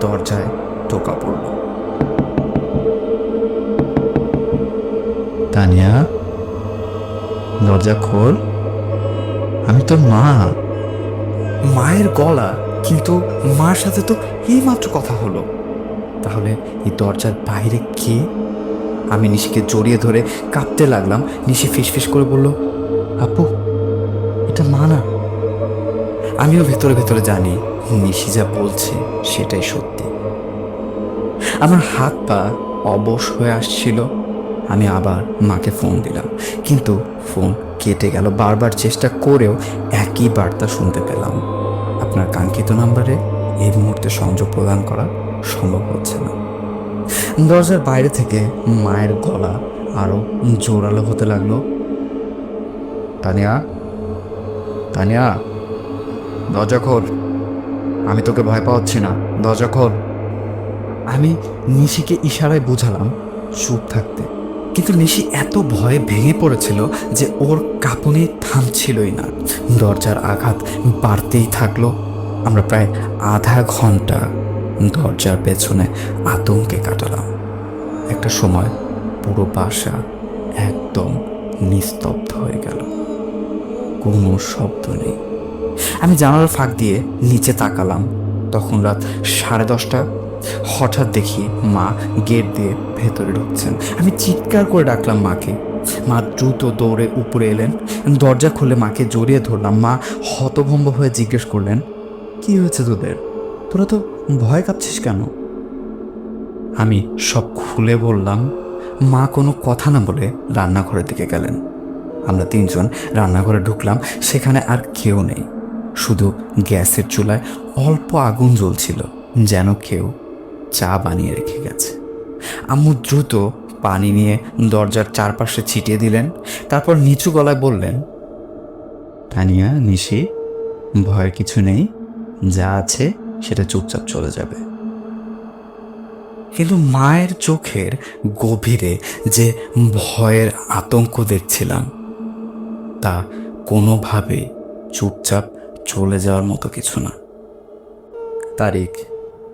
দরজায় টোকা পড়ল। তানিয়া, দরজা খোল। আমি তোর মা। মায়ের গলা, কিন্তু মার সাথে তো এইমাত্র কথা হলো। তাহলে এই দরজার বাইরে কে? আমি নিশিকে জড়িয়ে ধরে কাঁপতে লাগলাম। নিশি ফিসফিস করে বলল, আপু, এটা মা না? আমিও ভেতরে ভেতরে জানি নিশি যা বলছে সেটাই সত্যি। আমার হাত পা অবশ হয়ে আসছিল, আমি আবার মাকে ফোন দিলাম। কিন্তু ফোন কেটে গেল, বারবার চেষ্টা করেও একই বার্তা শুনতে পেলাম। আপনার কাঙ্ক্ষিত নাম্বারে এই মুহূর্তে সংযোগ প্রদান করা সম্ভব হচ্ছে না। দরজার বাইরে থেকে মায়ের গলা আরও জোরালো হতে লাগল। তানিয়া? তানিয়া? দরজা খোল আমি তোকে ভয় পাচ্ছি না দরজা খোল আমি নিশিকে ইশারায় বুঝালাম চুপ থাকতে। কিন্তু নিশি এত ভয়ে ভেঙে পড়েছিল যে ওর কাঁপুনি থামছিলই না। দরজার আঘাত বাড়তেই থাকল। আমরা প্রায় আধা ঘণ্টা দরজার পেছনে আতঙ্কে কাটালাম। একটা সময় পুরো বাসা একদম নিস্তব্ধ হয়ে গেল। কোনো শব্দ নেই। আমি জানালার ফাঁক দিয়ে নিচে তাকালাম। তখন রাত সাড়ে দশটা। হঠাৎ দেখি মা গেট দিয়ে ভেতরে ঢুকছেন। আমি চিৎকার করে ডাকলাম মাকে। মা দ্রুত দৌড়ে উপরে এলেন। দরজা খুলে মাকে জড়িয়ে ধরলাম। মা হতভম্ব হয়ে জিজ্ঞেস করলেন, কি হয়েছে তোদের? তোরা তো ভয় কাঁপছিস কেন? আমি সব খুলে বললাম, মা কোনো কথা না বলে রান্নাঘরের দিকে গেলেন। আমরা তিনজন রান্নাঘরে ঢুকলাম। সেখানে আর কেউ নেই। শুধু গ্যাসের চুলায় অল্প আগুন জ্বলছিল, যেন কেউ চা বানিয়ে রেখে গেছে। আম্মু দ্রুত পানি নিয়ে দরজার চারপাশে ছিটিয়ে দিলেন, তারপর নিচু গলায় বললেন, তানিয়া, নিশি ভয়ের কিছু নেই, যা আছে সেটা চুপচাপ চলে যাবে। কিন্তু মায়ের চোখের গভীরে যে ভয়ের আতঙ্ক দেখছিলাম, তা কোনোভাবে চুপচাপ চলে যাওয়ার মতো কিছু না। তারিখ,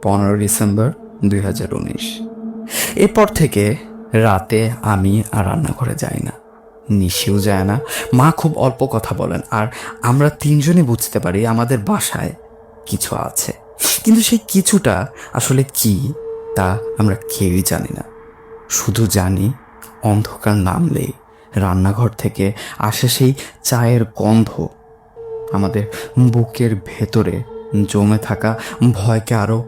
পনেরো ডিসেম্বর দুই হাজার উনিশ। এরপর থেকে রাতে আমি আর রান্নাঘরে যাই না। নিশিও যায় না। মা খুব অল্প কথা বলেন আর আমরা তিনজনই বুঝতে পারি আমাদের বাসায় কিছু আছে। কিন্তু সেই কিছুটা আসলে কি তা আমরা কেউই জানি না। শুধু জানি অন্ধকার নামলেই রান্নাঘর থেকে আসে সেই চায়ের গন্ধ আমাদের বুকের ভেতরে জমে থাকা ভয়কে আরও